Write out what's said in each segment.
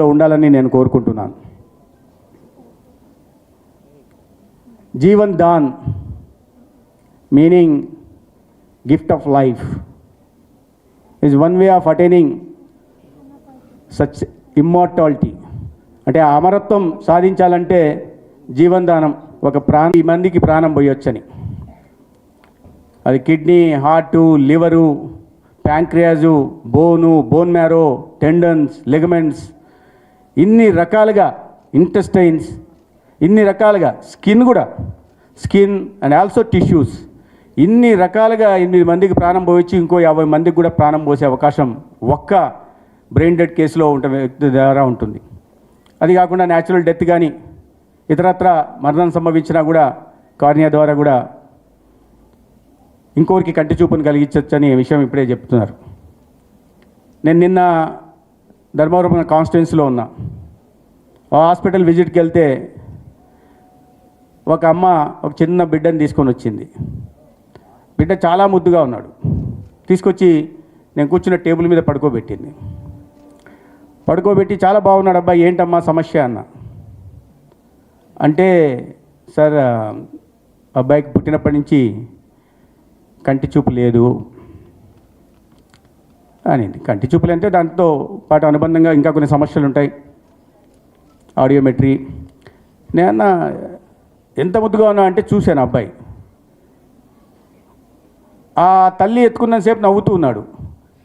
లో ఉండాలని నేను కోరుకుంటున్నాను. Jeevan Daan meaning gift of life is one way of attaining such immortality అంటే అమరత్వం సాధించాలంటే జీవన్ దానం ఒక ప్రాణం ఈ మందికి ప్రాణం పోయొచ్చని. అది కిడ్నీ హార్టు లివరు ప్యాంక్రియాజు బోను బోన్ మ్యారో టెండన్స్ లెగమెంట్స్ ఇన్ని రకాలుగా ఇంటెస్టైన్స్ ఇన్ని రకాలుగా స్కిన్ కూడా స్కిన్ అండ్ ఆల్సో టిష్యూస్ ఇన్ని రకాలుగా ఎనిమిది మందికి ప్రాణం పోయించి ఇంకో యాభై మందికి కూడా ప్రాణం పోసే అవకాశం ఒక్క బ్రెయిన్ డెడ్ కేసులో ఉంట వ్యక్తి ద్వారా ఉంటుంది. అది కాకుండా న్యాచురల్ డెత్ కానీ ఇతరత్ర మరణం సంభవించినా కూడా కార్నియా ద్వారా కూడా ఇంకోరికి కంటి చూపును కలిగించవచ్చు అనే విషయం ఇప్పుడే చెప్తున్నారు. నేను నిన్న ధర్మవరం కాన్స్టిట్యున్సీలో ఉన్నా. ఆ హాస్పిటల్ విజిట్కి వెళ్తే ఒక అమ్మ ఒక చిన్న బిడ్డని తీసుకొని వచ్చింది. బిడ్డ చాలా ముద్దుగా ఉన్నాడు. తీసుకొచ్చి నేను కూర్చున్న టేబుల్ మీద పడుకోబెట్టింది. పడుకోబెట్టి చాలా బాగున్నాడు అబ్బాయి ఏంటమ్మా సమస్య? అన్న. అంటే సార్ అబ్బాయికి పుట్టినప్పటి నుంచి కంటి చూపు లేదు అనింది. కంటి చూపులు అంటే దాంతో పాటు అనుబంధంగా ఇంకా కొన్ని సమస్యలు ఉంటాయి. ఆడియోమెట్రీ. నేను ఎంత ముద్దుగా ఉన్నా అంటే చూశాను అబ్బాయి. ఆ తల్లి ఎత్తుకున్నంతసేపు నవ్వుతూ ఉన్నాడు.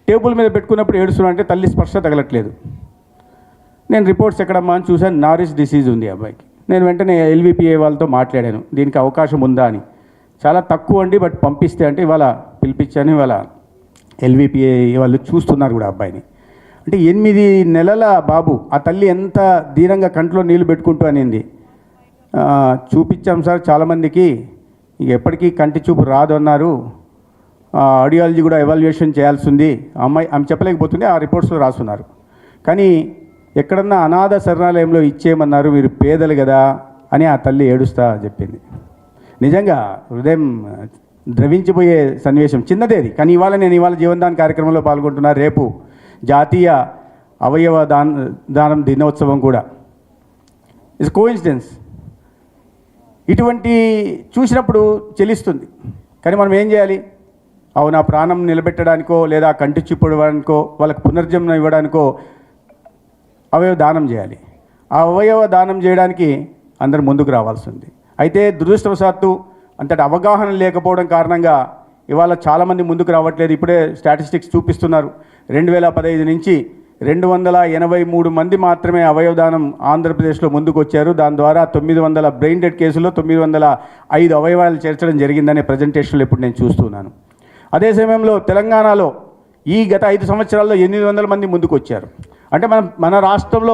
టేబుల్ మీద పెట్టుకున్నప్పుడు ఏడుస్తున్నా అంటే తల్లి స్పర్శ తగలట్లేదు. నేను రిపోర్ట్స్ ఎక్కడమ్మా అని చూశాను. నారిస్ డిసీజ్ ఉంది అబ్బాయికి. నేను వెంటనే ఎల్విపిఏ వాళ్ళతో మాట్లాడాను. దీనికి అవకాశం ఉందా అని. చాలా తక్కువ అండి బట్ పంపిస్తే అంటే ఇవాళ పిలిపించాను ఇవాళ ఎల్విపిఏ వాళ్ళు చూస్తున్నారు కూడా అబ్బాయిని. అంటే ఎనిమిది నెలల బాబు ఆ తల్లి ఎంత ధీరంగా కంట్లో నీళ్ళు పెట్టుకుంటూ అనింది. చూపించాం సార్ చాలామందికి. ఎప్పటికీ కంటి చూపు రాదు అన్నారు ఆడియాలజీ కూడా ఎవాల్యుయేషన్ చేయాల్సి ఉంది. అమ్మాయి ఆమె చెప్పలేకపోతుంది ఆ రిపోర్ట్స్లో రాస్తున్నారు. కానీ ఎక్కడన్నా అనాథ శరణాలయంలో ఇచ్చేయమన్నారు మీరు పేదలు కదా అని ఆ తల్లి ఏడుస్తా చెప్పింది. నిజంగా హృదయం ద్రవించిపోయే సన్నివేశం. చిన్నదేది. కానీ ఇవాళ నేను ఇవాళ జీవనదాన్ కార్యక్రమంలో పాల్గొంటున్నా రేపు జాతీయ అవయవ దాన దానం దినోత్సవం కూడా. ఇట్స్ కోఇన్సిడెన్స్ ఇటువంటి చూసినప్పుడు చెలిస్తుంది. కానీ మనం ఏం చేయాలి? అవునా ప్రాణం నిలబెట్టడానికో లేదా కంటి చూపడానికో వాళ్ళకి పునర్జన్మ ఇవ్వడానికో అవయవ దానం చేయాలి. ఆ అవయవ దానం చేయడానికి అందరు ముందుకు రావాల్సి ఉంది. అయితే దురదృష్టవశాత్తు అంతటి అవగాహన లేకపోవడం కారణంగా ఇవాళ చాలామంది ముందుకు రావట్లేదు. ఇప్పుడే స్టాటిస్టిక్స్ చూపిస్తున్నారు. రెండు వేల పదహైదు నుంచి రెండు వందల ఎనభై మూడు మంది మాత్రమే అవయవదానం ఆంధ్రప్రదేశ్లో ముందుకు వచ్చారు దాని ద్వారా తొమ్మిది వందల బ్రెయిన్ డెడ్ కేసులో తొమ్మిది వందల ఐదు అవయవాలు చేర్చడం జరిగిందనే ప్రజెంటేషన్లో ఇప్పుడు నేను చూస్తున్నాను. అదే సమయంలో తెలంగాణలో ఈ గత ఐదు సంవత్సరాల్లో ఎనిమిది వందల మంది ముందుకు వచ్చారు అంటే మనం మన రాష్ట్రంలో